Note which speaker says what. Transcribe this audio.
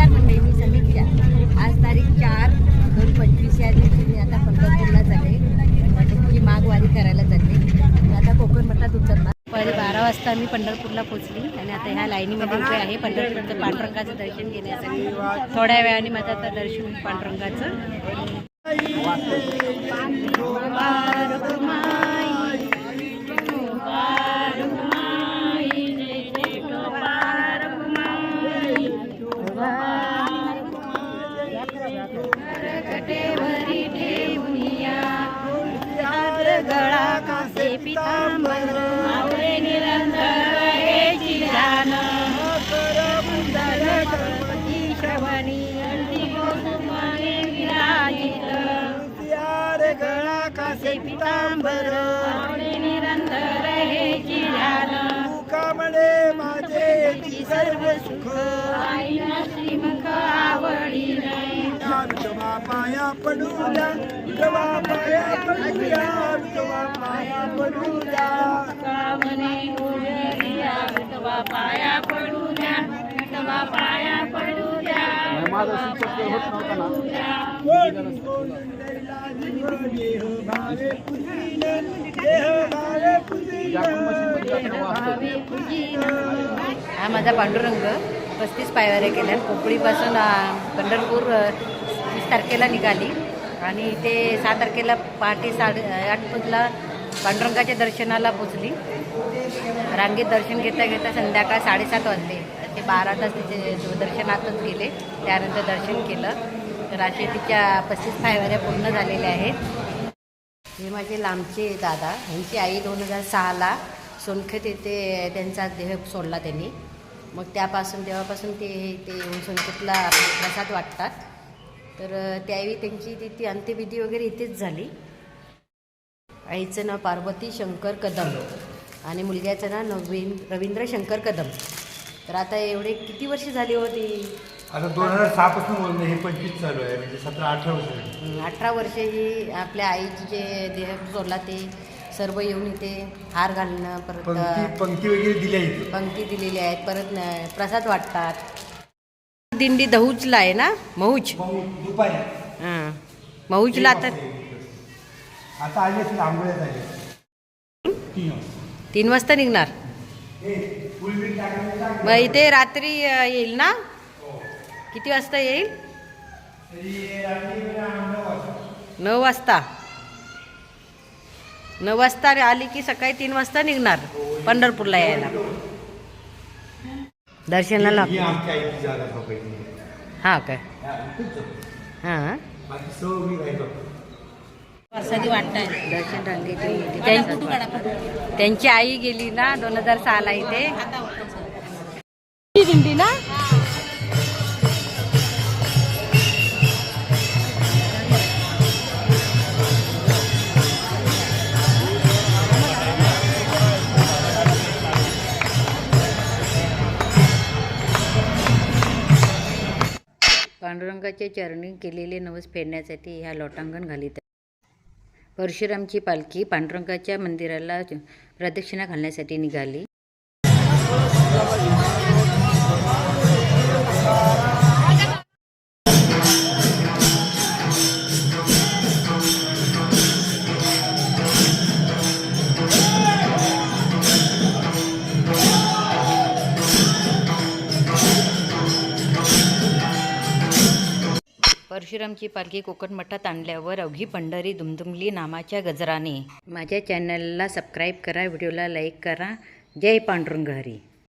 Speaker 1: नमस्कार मंडळी मी समीक्षा. आज तारीख चार दोन पंचवीस या दिवशी मी आता पंढरपूरला चालले माझी मागवारी करायला जाते. आता कोकण मठात उतरणार. पहिले बारा वाजता मी पंढरपूरला पोहोचली आणि आता ह्या लाईनीमध्ये उभे आहे पंढरपूरचं पांडुरंगाचं दर्शन घेण्यासाठी. थोड्या वेळाने माझं आता दर्शन पांडुरंगाचं. आवळे निरंतर हे गणपती कुसुमाने विराजित गळा कासे पितांबर निरंतर हे चिरान.
Speaker 2: कामडे माझे
Speaker 1: सर्व सुख.
Speaker 2: विठोबा पाया पडू द्या विठोबा पाया पडू द्या विठोबा पाया पडू द्या
Speaker 1: कामने विठोबा पाया पडू द्या विठोबा पाया पडू द्या
Speaker 2: देह भावे पुजीन देह भावे पुजीन
Speaker 1: हा माझा पांडुरंग पस्तीस पायवाऱ्या केल्या कोकळीपासून आ, पंढरपूर अ, तारखेला निघाली. आणि ते सहा तारखेला पहाटे साडे आठ पांडुरंगाच्या दर्शनाला पोचली रांगेत दर्शन घेता घेता संध्याकाळ साडेसात वाजले. ते बारा तास तिचे दर्शनातच गेले त्यानंतर दर्शन केलं. तर असे तिच्या पस्तीस पायवाऱ्या पूर्ण झालेल्या आहेत. हे माझे लांबचे दादा ह्यांची आई दोन हजार सहाला सोनखेत येथे त्यांचा देह सोडला त्यांनी. मग त्यापासून तेव्हापासून ते ते येऊन सोनखेतला प्रसाद वाटतात. तर त्यावेळी त्यांची ती ती अंत्यविधी वगैरे इथेच झाली. आईचं नाव पार्वती शंकर कदम आणि मुलग्याचं नाव नवीन रवींद्र शंकर कदम. तर आता एवढे किती वर्ष झाली होती
Speaker 2: आता दोन हजार सहा पासून बोलणं हे पंचवीस चालू आहे म्हणजे सतरा अठरा वर्ष.
Speaker 1: अठरा वर्षे ही आपल्या आईची जे देह सोडला ते सर्व येऊन इथे हार घालणं परत
Speaker 2: पंक्ती पंक्ती वगैरे दिल्या
Speaker 1: पंक्ती दिलेल्या आहेत परत प्रसाद वाटतात. दिंडी दहूजला आहे ना? महूज
Speaker 2: दुपारी.
Speaker 1: हां. महूजला तर
Speaker 2: आता आली तीन वाजता.
Speaker 1: निघणार. मग इथे रात्री येईल ना? किती वाजता येईल?
Speaker 2: नऊ वाजता.
Speaker 1: नऊ वाजता. नऊ वाजता आली की सकाळी तीन वाजता निघणार पंढरपूरला यायला. दर्शनाला
Speaker 2: ही आमची आईची जागा झोपायची.
Speaker 1: हां काय?
Speaker 2: हा, बाकी
Speaker 1: दर्शन त्यांची आई गेली ना दोन हजार सहाला इथे. दिंडी ना? पांडुरंगाच्या चरणी केलेले नवस फेडण्यासाठी ह्या लोटांगण घालीत. परशुरामची पालखी पांडुरंगाच्या मंदिराला प्रदक्षिणा घालण्यासाठी निघाली. परशुरामची पालखी कोकण मठात आणल्यावर अवघी पंढरी दुमदुमली नामाच्या गजराने. माझ्या चॅनलला सबस्क्राईब करा व्हिडिओला लाईक करा. जय पांडुरंग हरी.